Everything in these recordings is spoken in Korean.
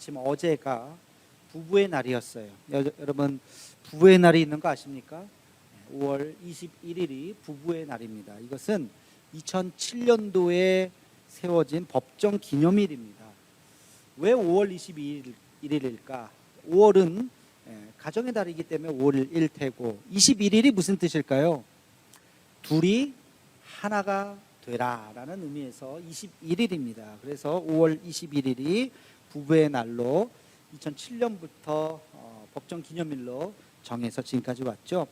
마침 어제가 부부의 날이었어요. 여, 여러분 부부의 날이 있는 거 아십니까? 5월 21일이 부부의 날입니다. 이것은 2007년도에 세워진 법정 기념일입니다. 왜 5월 21일일까? 5월은 예, 가정의 달이기 때문에 5월 1태고 21일이 무슨 뜻일까요? 둘이 하나가 되라라는 의미에서 21일입니다. 그래서 5월 21일이 부부의 날로 2007년부터 어, 법정 기념일로 정해서 지금까지 왔죠.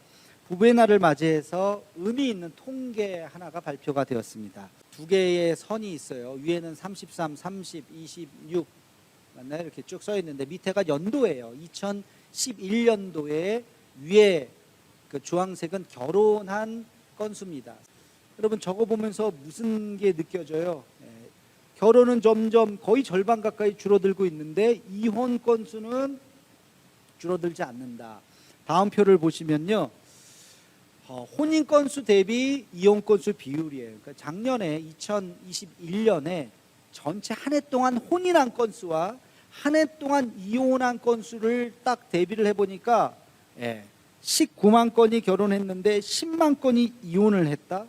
부부의 날을 맞이해서 의미 있는 통계 하나가 발표가 되었습니다. 두 개의 선이 있어요. 위에는 33, 30, 26 맞나요? 이렇게 쭉 써 있는데 밑에가 연도예요. 2011년도에 위에 그 주황색은 결혼한 건수입니다. 여러분 적어 보면서 무슨 게 느껴져요? 예, 결혼은 점점 거의 절반 가까이 줄어들고 있는데 이혼 건수는 줄어들지 않는다. 다음 표를 보시면요. 어, 혼인 건수 대비 이혼 건수 비율이에요. 그러니까 작년에 2021년에 전체 한 해 동안 혼인한 건수와 한 해 동안 이혼한 건수를 딱 대비를 해보니까 예, 19만 건이 결혼했는데 10만 건이 이혼을 했다.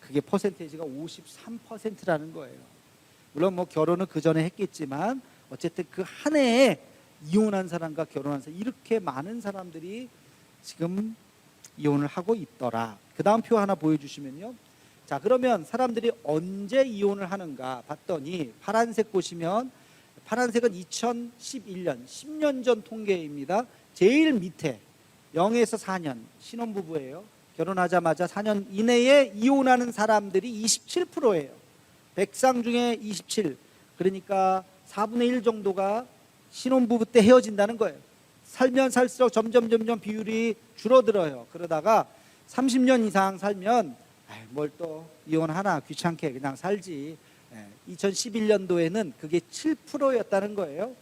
그게 퍼센테이지가 53%라는 거예요. 물론 뭐 결혼은 그 전에 했겠지만 어쨌든 그 한 해에 이혼한 사람과 결혼한 사람 이렇게 많은 사람들이 지금 이혼을 하고 있더라. 그 다음 표 하나 보여주시면요. 자 그러면 사람들이 언제 이혼을 하는가 봤더니 파란색 보시면 파란색은 2011년 10년 전 통계입니다. 제일 밑에 0에서 4년 신혼부부예요. 결혼하자마자 4년 이내에 이혼하는 사람들이 27%예요. 100상 중에 27. 그러니까 4분의 1 정도가 신혼부부 때 헤어진다는 거예요. 살면 살수록 점점 점점 비율이 줄어들어요. 그러다가 30년 이상 살면 뭘 또 이혼하나 귀찮게 그냥 살지. 2011년도에는 그게 7%였다는 거예요.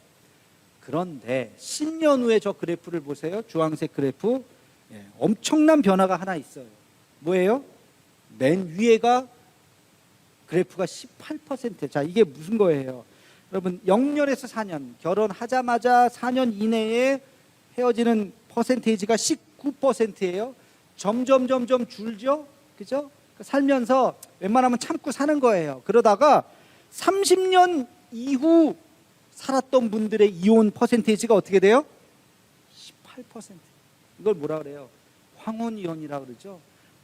그런데 10년 후에 저 그래프를 보세요. 주황색 그래프. 예, 엄청난 변화가 하나 있어요. 뭐예요? 맨 위에가 그래프가 18%. 자, 이게 무슨 거예요? 여러분, 0년에서 4년, 결혼하자마자 4년 이내에 헤어지는 퍼센테이지가 19%예요. 점점 점점 줄죠. 그죠? 살면서 웬만하면 참고 사는 거예요. 그러다가 30년 이후 살았던 분들의 이혼 퍼센테이지가 어떻게 돼요? 18%. 이걸 뭐라 그래요? 황혼 이혼이라 그러죠.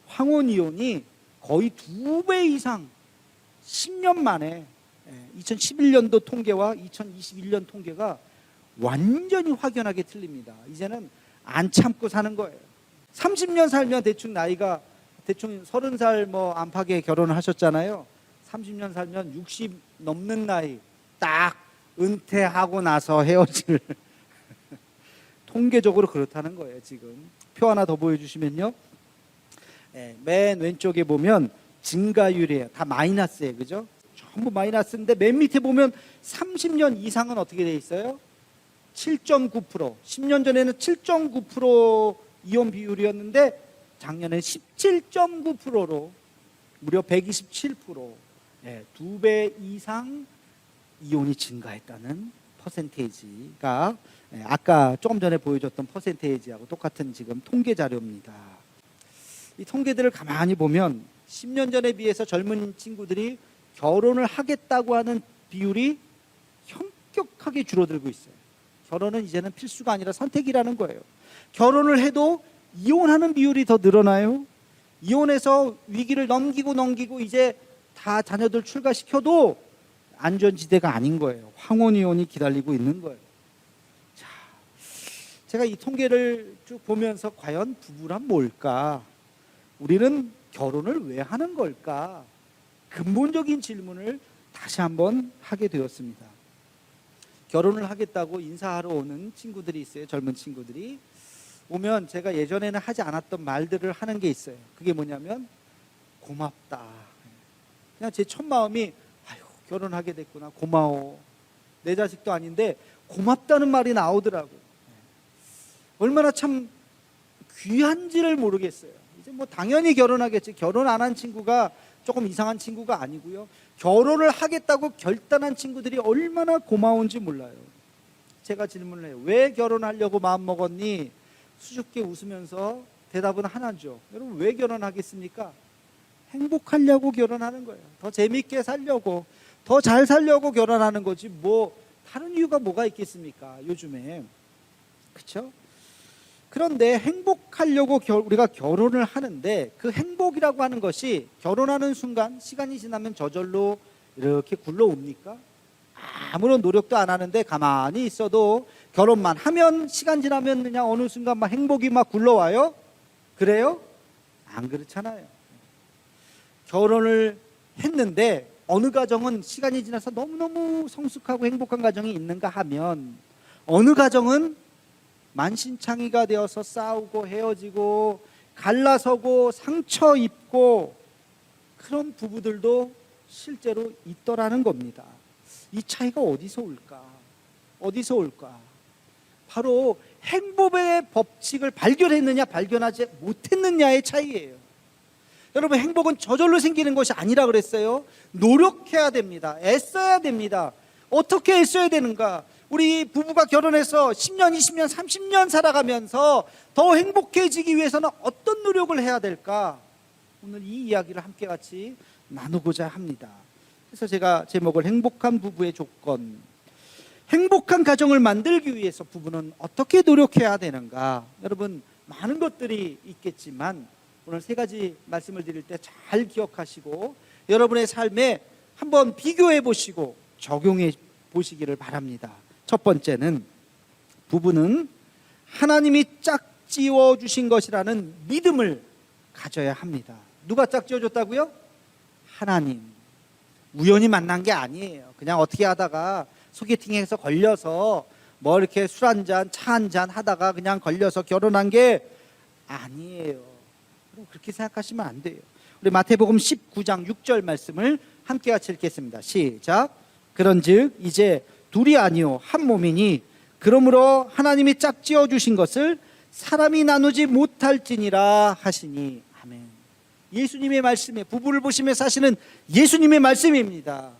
황혼 이혼이 거의 두 배 이상 10년 만에 2011년도 통계와 2021년 통계가 완전히 확연하게 틀립니다. 이제는 안 참고 사는 거예요. 30년 살면 대충 나이가 대충 30살 뭐 안팎에 결혼을 하셨잖아요. 30년 살면 60 넘는 나이 딱 은퇴하고 나서 헤어질 통계적으로 그렇다는 거예요, 지금. 표 하나 더 보여 주시면요. 예, 맨 왼쪽에 보면 증가율이에요. 다 마이너스예요, 그죠? 전부 마이너스인데 맨 밑에 보면 30년 이상은 어떻게 돼 있어요? 7.9%. 10년 전에는 7.9% 이혼 비율이었는데 작년에 17.9%로 무려 127%. 예, 두배 이상 이혼이 증가했다는 퍼센테이지가 예, 아까 조금 전에 보여줬던 퍼센테이지하고 똑같은 지금 통계 자료입니다. 이 통계들을 가만히 보면 10년 전에 비해서 젊은 친구들이 결혼을 하겠다고 하는 비율이 현격하게 줄어들고 있어요. 결혼은 이제는 필수가 아니라 선택이라는 거예요. 결혼을 해도 이혼하는 비율이 더 늘어나요. 이혼해서 위기를 넘기고 넘기고 이제 다 자녀들 출가시켜도 안전지대가 아닌 거예요. 황혼 이혼이 기다리고 있는 거예요. 자, 제가 이 통계를 쭉 보면서 과연 부부란 뭘까? 우리는 결혼을 왜 하는 걸까? 근본적인 질문을 다시 한번 하게 되었습니다. 결혼을 하겠다고 인사하러 오는 친구들이 있어요. 젊은 친구들이 오면 제가 예전에는 하지 않았던 말들을 하는 게 있어요. 그게 뭐냐면 고맙다. 그냥 제 첫 마음이 아유 결혼하게 됐구나 고마워. 내 자식도 아닌데 고맙다는 말이 나오더라고. 얼마나 참 귀한지를 모르겠어요. 이제 뭐 당연히 결혼하겠지. 결혼 안 한 친구가 조금 이상한 친구가 아니고요. 결혼을 하겠다고 결단한 친구들이 얼마나 고마운지 몰라요. 제가 질문을 해요. 왜 결혼하려고 마음 먹었니? 수줍게 웃으면서 대답은 하나죠. 여러분 왜 결혼하겠습니까? 행복하려고 결혼하는 거예요. 더 재밌게 살려고, 더 잘 살려고 결혼하는 거지. 뭐 다른 이유가 뭐가 있겠습니까? 요즘에 그렇죠? 그런데 행복하려고 결- 우리가 결혼을 하는데 그 행복이라고 하는 것이 결혼하는 순간 시간이 지나면 저절로 이렇게 굴러옵니까? 아무런 노력도 안 하는데 가만히 있어도 결혼만 하면 시간 지나면 그냥 어느 순간 막 행복이 막 굴러와요? 그래요? 안 그렇잖아요. 결혼을 했는데 어느 가정은 시간이 지나서 너무너무 성숙하고 행복한 가정이 있는가 하면 어느 가정은 만신창이가 되어서 싸우고 헤어지고 갈라서고 상처 입고 그런 부부들도 실제로 있더라는 겁니다. 이 차이가 어디서 올까? 어디서 올까? 바로 행복의 법칙을 발견했느냐 발견하지 못했느냐의 차이예요. 여러분 행복은 저절로 생기는 것이 아니라 그랬어요. 노력해야 됩니다. 애써야 됩니다. 어떻게 애써야 되는가? 우리 부부가 결혼해서 10년, 20년, 30년 살아가면서 더 행복해지기 위해서는 어떤 노력을 해야 될까? 오늘 이 이야기를 함께 같이 나누고자 합니다. 그래서 제가 제목을 행복한 부부의 조건. 행복한 가정을 만들기 위해서 부부는 어떻게 노력해야 되는가? 여러분 많은 것들이 있겠지만 오늘 세 가지 말씀을 드릴 때 잘 기억하시고 여러분의 삶에 한번 비교해 보시고 적용해 보시기를 바랍니다. 첫 번째는 부부는 하나님이 짝지어 주신 것이라는 믿음을 가져야 합니다. 누가 짝지어 줬다고요? 하나님. 우연히 만난 게 아니에요. 그냥 어떻게 하다가 소개팅에서 걸려서 뭐 이렇게 술 한 잔, 차 한 잔 하다가 그냥 걸려서 결혼한 게 아니에요. 그렇게 생각하시면 안 돼요. 우리 마태복음 19장 6절 말씀을 함께 같이 읽겠습니다. 시작. 그런즉 이제 둘이 아니요 한 몸이니 그러므로 하나님이 짝지어 주신 것을 사람이 나누지 못할지니라 하시니 아멘. 예수님의 말씀에 부부를 보시면서 하시는 예수님의 말씀입니다.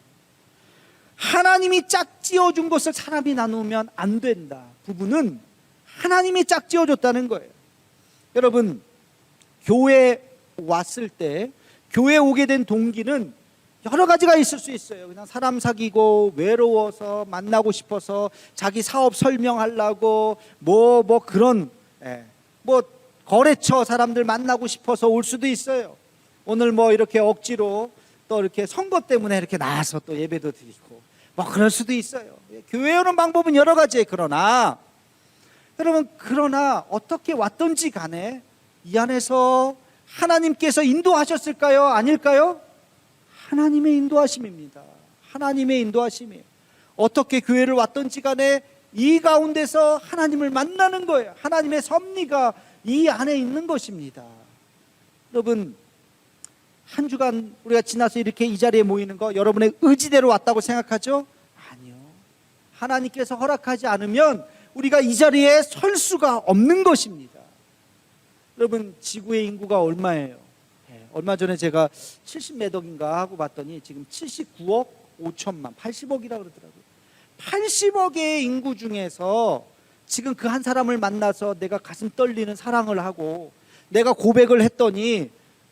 하나님이 짝지어 준 것을 사람이 나누면 안 된다. 부부는 하나님이 짝지어 줬다는 거예요. 여러분 교회 왔을 때 교회 오게 된 동기는 여러 가지가 있을 수 있어요. 그냥 사람 사귀고 외로워서 만나고 싶어서 자기 사업 설명하려고 뭐뭐 그런 예, 뭐 거래처 사람들 만나고 싶어서 올 수도 있어요. 오늘 뭐 이렇게 억지로 또 이렇게 선거 때문에 이렇게 나와서 또 예배도 드리고 뭐 그럴 수도 있어요. 예, 교회 오는 방법은 여러 가지예요. 그러나 여러분 그러나 어떻게 왔던지 간에 이 안에서 하나님께서 인도하셨을까요? 아닐까요? 하나님의 인도하심입니다. 하나님의 인도하심이에요. 어떻게 교회를 왔던지 간에 이 가운데서 하나님을 만나는 거예요. 하나님의 섭리가 이 안에 있는 것입니다. 여러분 한 주간 우리가 지나서 이렇게 이 자리에 모이는 거 여러분의 의지대로 왔다고 생각하죠? 아니요. 하나님께서 허락하지 않으면 우리가 이 자리에 설 수가 없는 것입니다. 여러분 지구의 인구가 얼마예요? 예, 얼마 전에 제가 70몇 억인가 하고 봤더니 지금 79억 5천만 80억이라 그러더라고요. 80억의 인구 중에서 지금 그 한 사람을 만나서 내가 가슴 떨리는 사랑을 하고 내가 고백을 했더니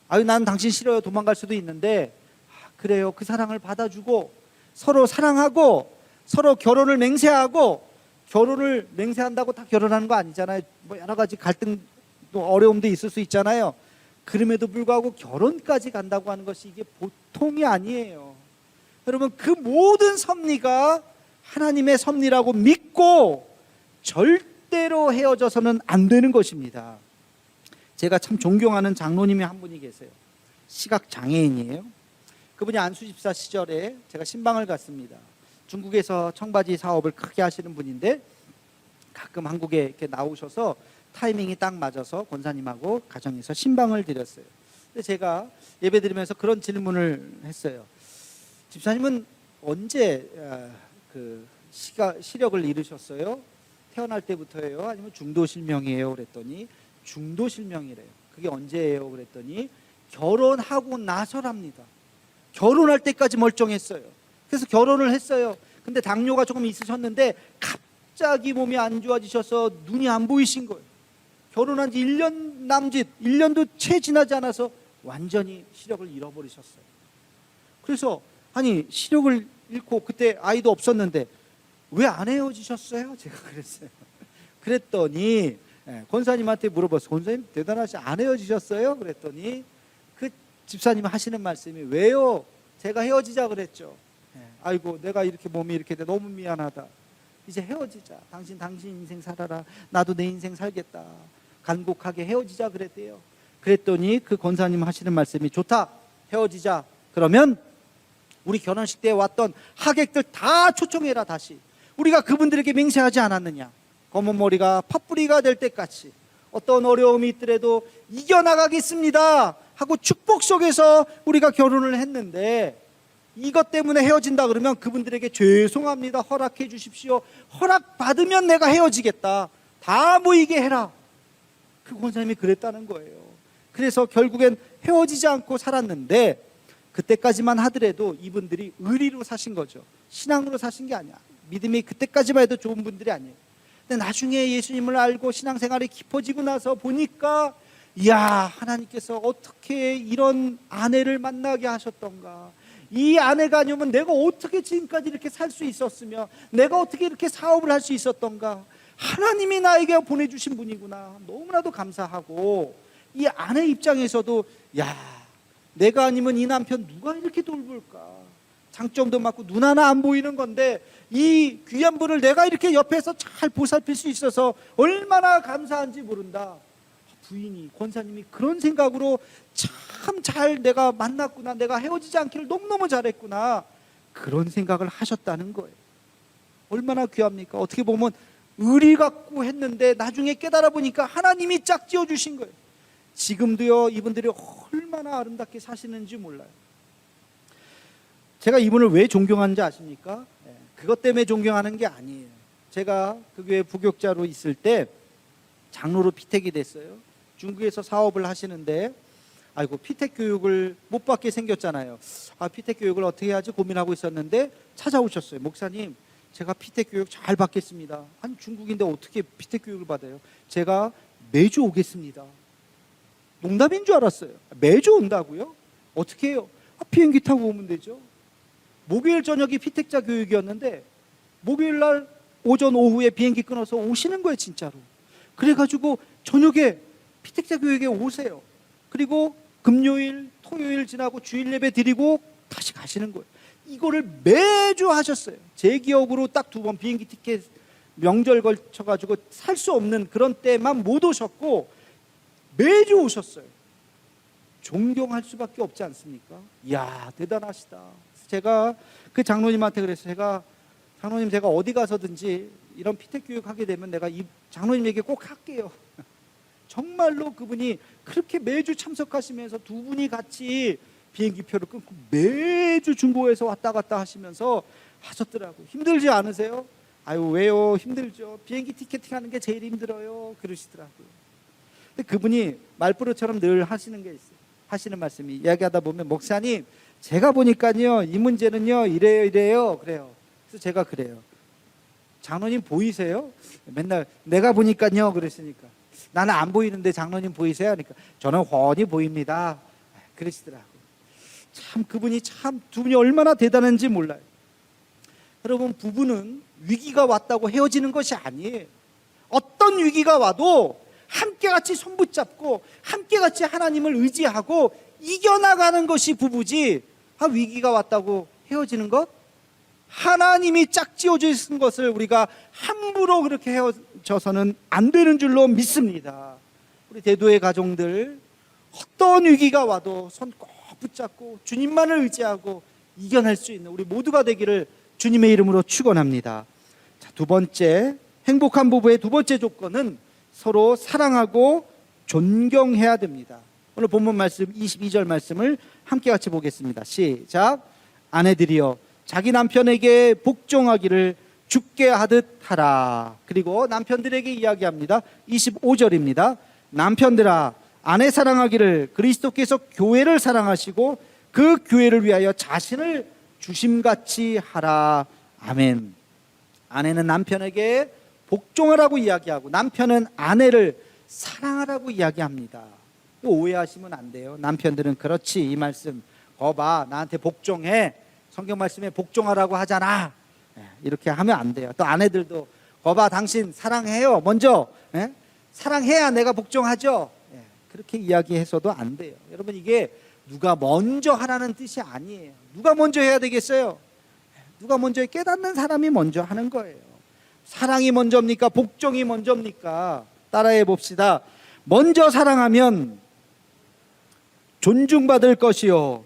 아유 난 당신 싫어요 도망갈 수도 있는데 아, 그래요 그 사랑을 받아주고 서로 사랑하고 서로 결혼을 맹세하고 결혼을 맹세한다고 다 결혼하는 거 아니잖아요 뭐 여러 가지 갈등 또 어려움도 있을 수 있잖아요. 그럼에도 불구하고 결혼까지 간다고 하는 것이 이게 보통이 아니에요. 여러분 그 모든 섭리가 하나님의 섭리라고 믿고 절대로 헤어져서는 안 되는 것입니다. 제가 참 존경하는 장로님이 한 분이 계세요. 시각 장애인이에요. 그분이 안수집사 시절에 제가 신방을 갔습니다. 중국에서 청바지 사업을 크게 하시는 분인데 가끔 한국에 이렇게 나오셔서 타이밍이 딱 맞아서 권사님하고 가정에서 신방을 드렸어요. 근데 제가 예배 드리면서 그런 질문을 했어요. 집사님은 언제 아, 그 시가, 시력을 잃으셨어요? 태어날 때부터예요? 아니면 중도 실명이에요? 그랬더니 중도 실명이래요. 그게 언제예요? 그랬더니 결혼하고 나서랍니다. 결혼할 때까지 멀쩡했어요. 그래서 결혼을 했어요. 근데 당뇨가 조금 있으셨는데 갑자기 몸이 안 좋아지셔서 눈이 안 보이신 거예요. 결혼한 지 1년 남짓, 1년도 채 지나지 않아서 완전히 시력을 잃어버리셨어요. 그래서 아니 시력을 잃고 그때 아이도 없었는데 왜 안 헤어지셨어요? 제가 그랬어요. 그랬더니 예, 권사님한테 물어봤어요. 권사님 대단하시 안 헤어지셨어요? 그랬더니 그 집사님 하시는 말씀이 왜요? 제가 헤어지자 그랬죠. 예, 아이고 내가 이렇게 몸이 이렇게 돼 너무 미안하다. 이제 헤어지자. 당신 당신 인생 살아라. 나도 내 인생 살겠다. 간곡하게 헤어지자 그랬대요. 그랬더니 그 권사님 하시는 말씀이 좋다. 헤어지자. 그러면 우리 결혼식 때 왔던 하객들 다 초청해라 다시. 우리가 그분들에게 맹세하지 않았느냐. 검은 머리가 팥뿌리가 될 때까지 어떤 어려움이 있더라도 이겨나가겠습니다. 하고 축복 속에서 우리가 결혼을 했는데 이것 때문에 헤어진다 그러면 그분들에게 죄송합니다. 허락해 주십시오. 허락 받으면 내가 헤어지겠다. 다 모이게 해라. 그 권사님이 그랬다는 거예요. 그래서 결국엔 헤어지지 않고 살았는데 그때까지만 하더라도 이분들이 의리로 사신 거죠. 신앙으로 사신 게 아니야. 믿음이 그때까지만 해도 좋은 분들이 아니에요. 근데 나중에 예수님을 알고 신앙생활이 깊어지고 나서 보니까 이야 하나님께서 어떻게 이런 아내를 만나게 하셨던가 이 아내가 아니면 내가 어떻게 지금까지 이렇게 살 수 있었으며 내가 어떻게 이렇게 사업을 할 수 있었던가 하나님이 나에게 보내주신 분이구나 너무나도 감사하고 이 아내 입장에서도 야 내가 아니면 이 남편 누가 이렇게 돌볼까 장점도 많고 눈 하나 안 보이는 건데 이 귀한 분을 내가 이렇게 옆에서 잘 보살필 수 있어서 얼마나 감사한지 모른다. 부인이 권사님이 그런 생각으로 참 잘 내가 만났구나. 내가 헤어지지 않기를 너무너무 잘했구나. 그런 생각을 하셨다는 거예요. 얼마나 귀합니까? 어떻게 보면 의리 갖고 했는데 나중에 깨달아 보니까 하나님이 짝지어 주신 거예요. 지금도요 이분들이 얼마나 아름답게 사시는지 몰라요. 제가 이분을 왜 존경하는지 아십니까? 예, 그것 때문에 존경하는 게 아니에요. 제가 그 교회 부교육자로 있을 때 장로로 피택이 됐어요. 중국에서 사업을 하시는데 아이고 피택 교육을 못 받게 생겼잖아요. 아 피택 교육을 어떻게 해야지 고민하고 있었는데 찾아오셨어요. 목사님, 제가 피택 교육 잘 받겠습니다. 아니 중국인데 어떻게 피택 교육을 받아요? 제가 매주 오겠습니다. 농담인 줄 알았어요. 매주 온다고요? 어떻게 해요? 아, 비행기 타고 오면 되죠. 목요일 저녁이 피택자 교육이었는데 목요일 날 오전 오후에 비행기 끊어서 오시는 거예요 진짜로 그래가지고 저녁에 피택자 교육에 오세요 그리고 금요일 토요일 지나고 주일 예배 드리고 다시 가시는 거예요 이거를 매주 하셨어요 제 기억으로 딱 두 번 비행기 티켓 명절 걸쳐 가지고 살 수 없는 그런 때만 못 오셨고 매주 오셨어요 존경할 수밖에 없지 않습니까? 이야 대단하시다. 제가 그 장로님한테 그랬어요. 제가 장로님 제가 어디 가서든지 이런 피택 교육 하게 되면 내가 이 장로님에게 꼭 할게요. 정말로 그분이 그렇게 매주 참석하시면서 두 분이 같이 비행기 표를 끊고 매주 중고에서 왔다 갔다 하시면서 하셨더라고요. 힘들지 않으세요? 아유 왜요? 힘들죠. 비행기 티켓팅 하는 게 제일 힘들어요. 그러시더라고요. 근데 그분이 말버릇처럼 늘 하시는 게 있어요. 하시는 말씀이 이야기하다 보면 목사님 제가 보니까요 이 문제는요 이래요 이래요 그래요. 그래서 제가 그래요. 장로님 보이세요? 맨날 내가 보니까요 그랬으니까 나는 안 보이는데 장로님 보이세요? 하니까 저는 훤히 보입니다. 그러시더라고요. 참 그분이 참 두 분이 얼마나 대단한지 몰라요. 여러분 부부는 위기가 왔다고 헤어지는 것이 아니에요. 어떤 위기가 와도 함께 같이 손 붙잡고 함께 같이 하나님을 의지하고 이겨나가는 것이 부부지. 아, 위기가 왔다고 헤어지는 것? 하나님이 짝지어 주신 것을 우리가 함부로 그렇게 헤어져서는 안 되는 줄로 믿습니다. 우리 대도의 가정들 어떤 위기가 와도 손꼭 붙잡고 주님만을 의지하고 이겨낼 수 있는 우리 모두가 되기를 주님의 이름으로 축원합니다. 자, 두 번째 행복한 부부의 두 번째 조건은 서로 사랑하고 존경해야 됩니다. 오늘 본문 말씀 22절 말씀을 함께 같이 보겠습니다. 시작. 아내들이여 자기 남편에게 복종하기를 죽게 하듯 하라. 그리고 남편들에게 이야기합니다. 25절입니다. 남편들아 아내 사랑하기를 그리스도께서 교회를 사랑하시고 그 교회를 위하여 자신을 주심같이 하라. 아멘. 아내는 남편에게 복종하라고 이야기하고 남편은 아내를 사랑하라고 이야기합니다. 이거 오해하시면 안 돼요. 남편들은 그렇지 이 말씀 거봐 나한테 복종해 성경 말씀에 복종하라고 하잖아. 예, 이렇게 하면 안 돼요. 또 아내들도 거봐 당신 사랑해요. 먼저 예? 사랑해야 내가 복종하죠. 예, 그렇게 이야기해서도 안 돼요. 여러분 이게 누가 먼저 하라는 뜻이 아니에요. 누가 먼저 해야 되겠어요? 누가 먼저 깨닫는 사람이 먼저 하는 거예요. 사랑이 먼저입니까? 복종이 먼저입니까? 따라해 봅시다. 먼저 사랑하면 존중받을 것이요.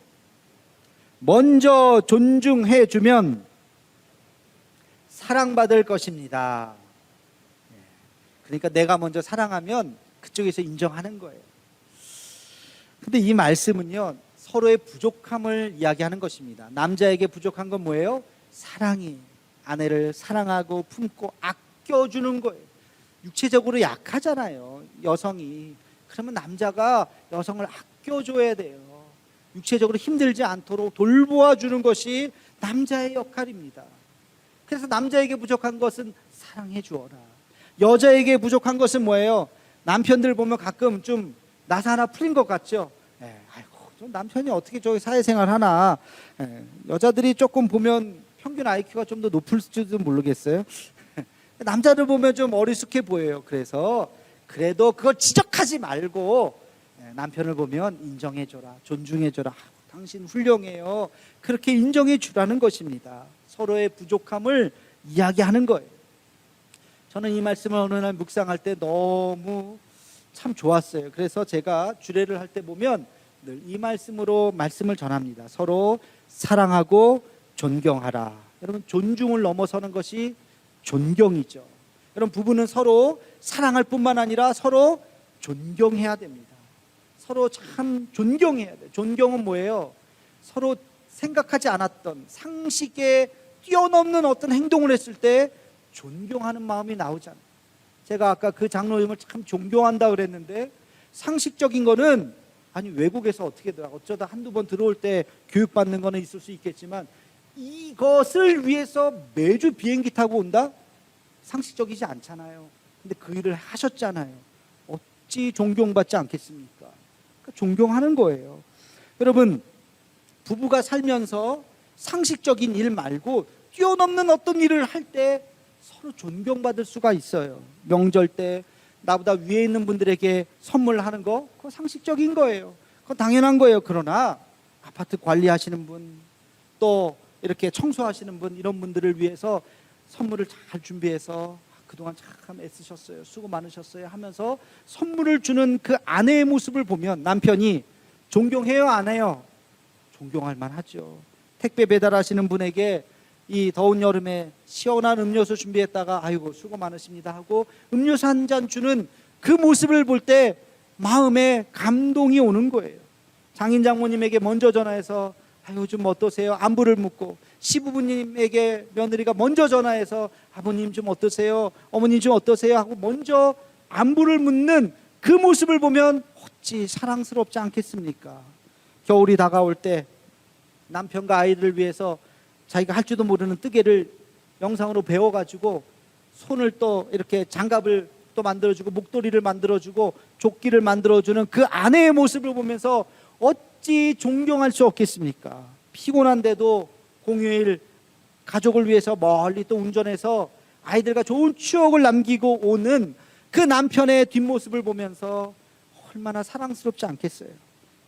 먼저 존중해 주면 사랑받을 것입니다. 예. 그러니까 내가 먼저 사랑하면 그쪽에서 인정하는 거예요. 근데 이 말씀은요, 서로의 부족함을 이야기하는 것입니다. 남자에게 부족한 건 뭐예요? 사랑이. 아내를 사랑하고 품고 아껴주는 거예요. 육체적으로 약하잖아요. 여성이. 그러면 남자가 여성을 아껴줘야 돼요. 육체적으로 힘들지 않도록 돌보아 주는 것이 남자의 역할입니다. 그래서 남자에게 부족한 것은 사랑해 주어라. 여자에게 부족한 것은 뭐예요? 남편들 보면 가끔 좀 나사 하나 풀린 것 같죠? 예, 아이고, 좀 남편이 어떻게 저기 사회생활 하나. 예, 여자들이 조금 보면 평균 IQ가 좀 더 높을지도 모르겠어요. 남자들 보면 좀 어리숙해 보여요. 그래서 그래도 그걸 지적하지 말고 예, 남편을 보면 인정해줘라, 존중해줘라. 아, 당신 훌륭해요. 그렇게 인정해 주라는 것입니다. 서로의 부족함을 이야기하는 거예요. 저는 이 말씀을 어느 날 묵상할 때 너무 참 좋았어요. 그래서 제가 주례를 할 때 보면 늘 이 말씀으로 말씀을 전합니다. 서로 사랑하고 존경하라. 여러분 존중을 넘어서는 것이 존경이죠. 여러분 부부는 서로 사랑할 뿐만 아니라 서로 존경해야 됩니다. 서로 참 존경해야 돼. 존경은 뭐예요? 서로 생각하지 않았던 상식에 뛰어넘는 어떤 행동을 했을 때 존경하는 마음이 나오잖아요. 제가 아까 그 장로님을 참 존경한다 그랬는데 상식적인 거는 아니 외국에서 어떻게 들어 어쩌다 한두 번 들어올 때 교육받는 거는 있을 수 있겠지만 이것을 위해서 매주 비행기 타고 온다? 상식적이지 않잖아요. 근데 그 일을 하셨잖아요. 어찌 존경받지 않겠습니까? 그러니까 존경하는 거예요. 여러분 부부가 살면서 상식적인 일 말고 뛰어넘는 어떤 일을 할 때 서로 존경받을 수가 있어요. 명절 때 나보다 위에 있는 분들에게 선물하는 거 그거 상식적인 거예요. 그건 당연한 거예요. 그러나 아파트 관리하시는 분, 또 이렇게 청소하시는 분 이런 분들을 위해서 선물을 잘 준비해서 그동안 참 애쓰셨어요. 수고 많으셨어요 하면서 선물을 주는 그 아내의 모습을 보면 남편이 존경해요, 안 해요? 존경할 만하죠. 택배 배달하시는 분에게 이 더운 여름에 시원한 음료수 준비했다가 아이고 수고 많으십니다 하고 음료수 한 잔 주는 그 모습을 볼 때 마음에 감동이 오는 거예요. 장인 장모님에게 먼저 전화해서 아유 좀 어떠세요? 안부를 묻고 시부부님에게 며느리가 먼저 전화해서 아버님 좀 어떠세요? 어머님 좀 어떠세요? 하고 먼저 안부를 묻는 그 모습을 보면 어찌 사랑스럽지 않겠습니까? 겨울이 다가올 때 남편과 아이를 위해서 자기가 할 줄도 모르는 뜨개를 영상으로 배워가지고 손을 또 이렇게 장갑을 또 만들어주고 목도리를 만들어주고 조끼를 만들어주는 그 아내의 모습을 보면서 어찌 존경할 수 없겠습니까? 피곤한데도 공휴일 가족을 위해서 멀리 또 운전해서 아이들과 좋은 추억을 남기고 오는 그 남편의 뒷모습을 보면서 얼마나 사랑스럽지 않겠어요?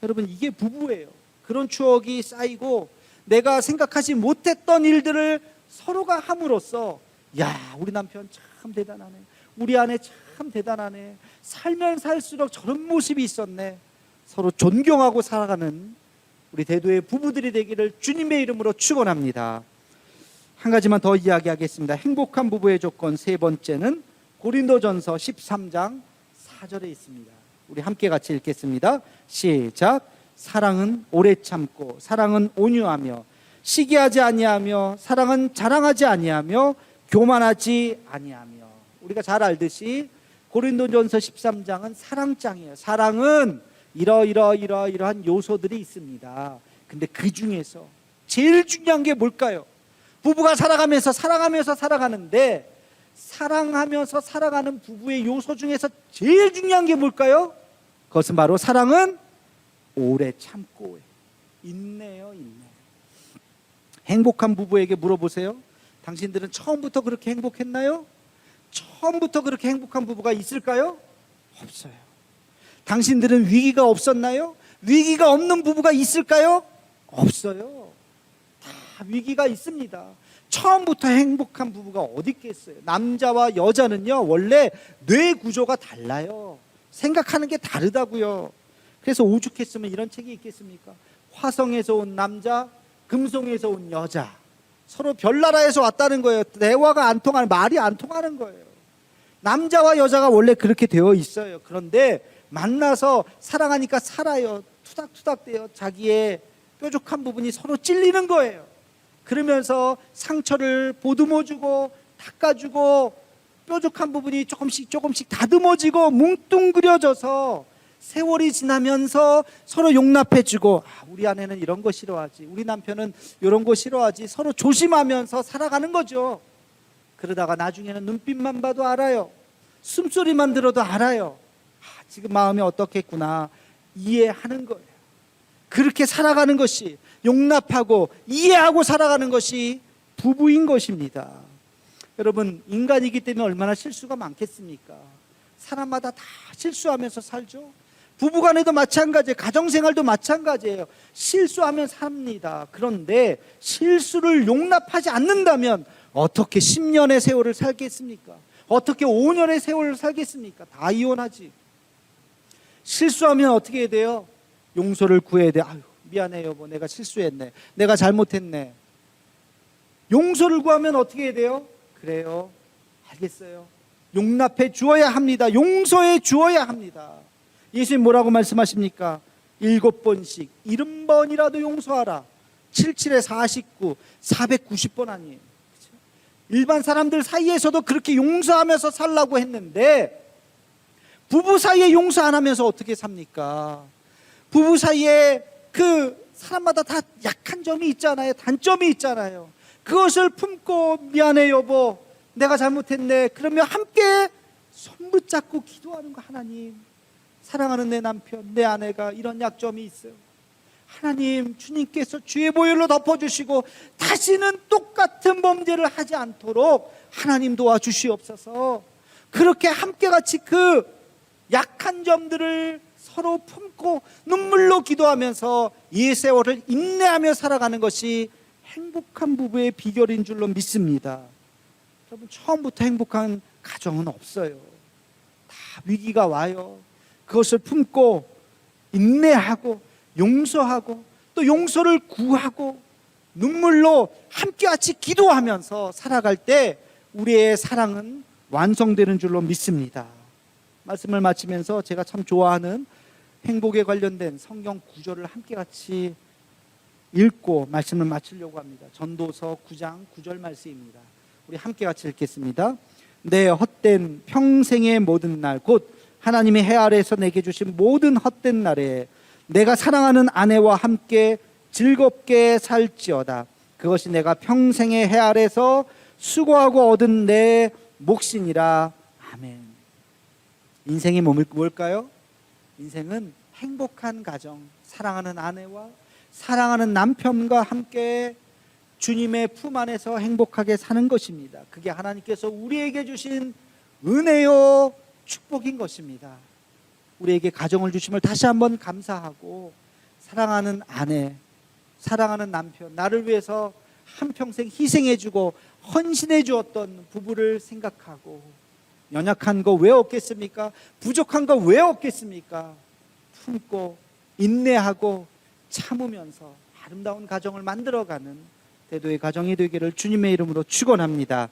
여러분 이게 부부예요. 그런 추억이 쌓이고 내가 생각하지 못했던 일들을 서로가 함으로써 야 우리 남편 참 대단하네. 우리 아내 참 대단하네. 살면 살수록 저런 모습이 있었네. 서로 존경하고 살아가는 우리 대도의 부부들이 되기를 주님의 이름으로 축원합니다. 한 가지만 더 이야기하겠습니다. 행복한 부부의 조건 세 번째는 고린도전서 13장 4절에 있습니다. 우리 함께 같이 읽겠습니다. 시작 사랑은 오래 참고 사랑은 온유하며 시기하지 아니하며 사랑은 자랑하지 아니하며 교만하지 아니하며 우리가 잘 알듯이 고린도전서 13장은 사랑장이에요. 사랑은 이러이러 이러이러한 요소들이 있습니다. 근데 그 중에서 제일 중요한 게 뭘까요? 부부가 살아가면서 사랑하면서 살아가는데 사랑하면서 살아가는 부부의 요소 중에서 제일 중요한 게 뭘까요? 그것은 바로 사랑은 오래 참고 인내요, 인내. 행복한 부부에게 물어보세요. 당신들은 처음부터 그렇게 행복했나요? 처음부터 그렇게 행복한 부부가 있을까요? 없어요. 당신들은 위기가 없었나요? 위기가 없는 부부가 있을까요? 없어요. 다 위기가 있습니다. 처음부터 행복한 부부가 어디 있겠어요? 남자와 여자는요, 원래 뇌 구조가 달라요. 생각하는 게 다르다고요. 그래서 오죽했으면 이런 책이 있겠습니까? 화성에서 온 남자, 금송에서 온 여자. 서로 별 나라에서 왔다는 거예요. 대화가 안 통하는, 말이 안 통하는 거예요. 남자와 여자가 원래 그렇게 되어 있어요. 그런데 만나서 사랑하니까 살아요. 투닥투닥 돼요. 자기의 뾰족한 부분이 서로 찔리는 거예요. 그러면서 상처를 보듬어주고 닦아주고 뾰족한 부분이 조금씩 조금씩 다듬어지고 뭉뚱그려져서 세월이 지나면서 서로 용납해주고 아, 우리 아내는 이런 거 싫어하지 우리 남편은 이런 거 싫어하지 서로 조심하면서 살아가는 거죠 그러다가 나중에는 눈빛만 봐도 알아요 숨소리만 들어도 알아요 아, 지금 마음이 어떻겠구나 이해하는 거예요 그렇게 살아가는 것이 용납하고 이해하고 살아가는 것이 부부인 것입니다. 여러분, 인간이기 때문에 얼마나 실수가 많겠습니까? 사람마다 다 실수하면서 살죠. 부부간에도 마찬가지예요. 가정생활도 마찬가지예요. 실수하면 삽니다. 그런데 실수를 용납하지 않는다면 어떻게 10년의 세월을 살겠습니까? 어떻게 5년의 세월을 살겠습니까? 다 이혼하지. 실수하면 어떻게 해야 돼요? 용서를 구해야 돼. 아유, 미안해 여보. 내가 실수했네. 내가 잘못했네. 용서를 구하면 어떻게 해야 돼요? 그래요. 알겠어요. 용납해 주어야 합니다. 용서해 주어야 합니다. 예수님 뭐라고 말씀하십니까? 일곱 번씩 일흔 번이라도 용서하라. 77에 49, 490번 아니에요. 그렇죠? 일반 사람들 사이에서도 그렇게 용서하면서 살라고 했는데 부부 사이에 용서 안 하면서 어떻게 삽니까? 부부 사이에 그 사람마다 다 약한 점이 있잖아요. 단점이 있잖아요. 그것을 품고 미안해 여보. 내가 잘못했네. 그러면 함께 손 붙잡고 기도하는 거 하나님. 사랑하는 내 남편, 내 아내가 이런 약점이 있어요. 하나님, 주님께서 주의 보혈로 덮어주시고 다시는 똑같은 범죄를 하지 않도록 하나님 도와주시옵소서. 그렇게 함께 같이 그 약한 점들을 서로 품고 눈물로 기도하면서 이 세월을 인내하며 살아가는 것이 행복한 부부의 비결인 줄로 믿습니다. 여러분 처음부터 행복한 가정은 없어요. 다 위기가 와요. 그것을 품고 인내하고 용서하고 또 용서를 구하고 눈물로 함께같이 기도하면서 살아갈 때 우리의 사랑은 완성되는 줄로 믿습니다. 말씀을 마치면서 제가 참 좋아하는 행복에 관련된 성경 구절을 함께 같이 읽고 말씀을 마치려고 합니다. 전도서 9장 9절 말씀입니다. 우리 함께 같이 읽겠습니다. 내 헛된 평생의 모든 날, 곧 하나님의 해 아래에서 내게 주신 모든 헛된 날에 내가 사랑하는 아내와 함께 즐겁게 살지어다. 그것이 내가 평생의 해 아래서 수고하고 얻은 내 몫이니라. 아멘. 인생이 뭘까요? 인생은 행복한 가정, 사랑하는 아내와 사랑하는 남편과 함께 주님의 품 안에서 행복하게 사는 것입니다. 그게 하나님께서 우리에게 주신 은혜요 축복인 것입니다. 우리에게 가정을 주심을 다시 한번 감사하고 사랑하는 아내, 사랑하는 남편, 나를 위해서 한평생 희생해주고 헌신해 주었던 부부를 생각하고 연약한 거 왜 없겠습니까? 부족한 거 왜 없겠습니까? 품고 인내하고 참으면서 아름다운 가정을 만들어가는 대도의 가정이 되기를 주님의 이름으로 축원합니다.